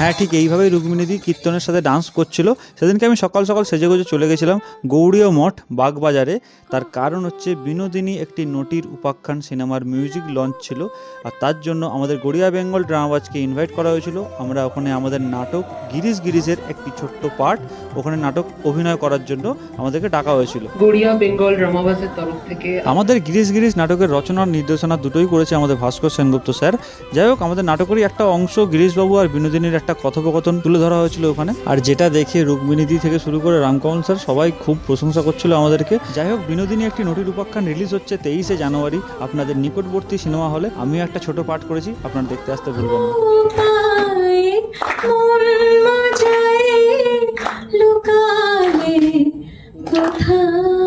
হ্যাঁ ঠিক এইভাবেই রুক্মিণীদি কীর্তনের সাথে ডান্স করছিল। সেদিনকে আমি সকাল সকাল সেজে গুজে চলে গেছিলাম গৌড়ীয় মঠ বাগবাজারে। তার কারণ হচ্ছে বিনোদিনী একটি নটির উপাখ্যান সিনেমার মিউজিক লঞ্চ ছিল আর তার জন্য আমাদের গড়িয়া বেঙ্গল ড্রামাবাজকে ইনভাইট করা হয়েছিল। আমরা ওখানে আমাদের নাটক গিরিশ গিরিশের একটি ছোট্ট পার্ট ওখানে নাটক অভিনয় করার জন্য আমাদেরকে ডাকা হয়েছিল। গড়িয়া বেঙ্গল ড্রামাবাসের তরফ থেকে আমাদের গিরিশ গিরিশ নাটকের রচনার নির্দেশনা দুটোই করেছে আমাদের ভাস্কর সেনগুপ্ত স্যার। যাই হোক আমাদের নাটকেরই একটা অংশ গিরিশবাবু আর বিনোদিনীর একটা কথোপকথন তুলে ধরা হয়েছিল ওখানে। আর যেটা দেখে রুক্মিণীদি থেকে শুরু করে রামকমল স্যার সবাই খুব প্রশংসা করছিল আমাদেরকে। যাই হোক, বিনোদিনী একটি নটির উপাখ্যান রিলিজ হচ্ছে তেইশে জানুয়ারি আপনাদের নিকটবর্তী সিনেমা হলে। আমিও একটা ছোট পাঠ করেছি, আপনারা দেখতে আসতে ভুলবেন না। কোথায়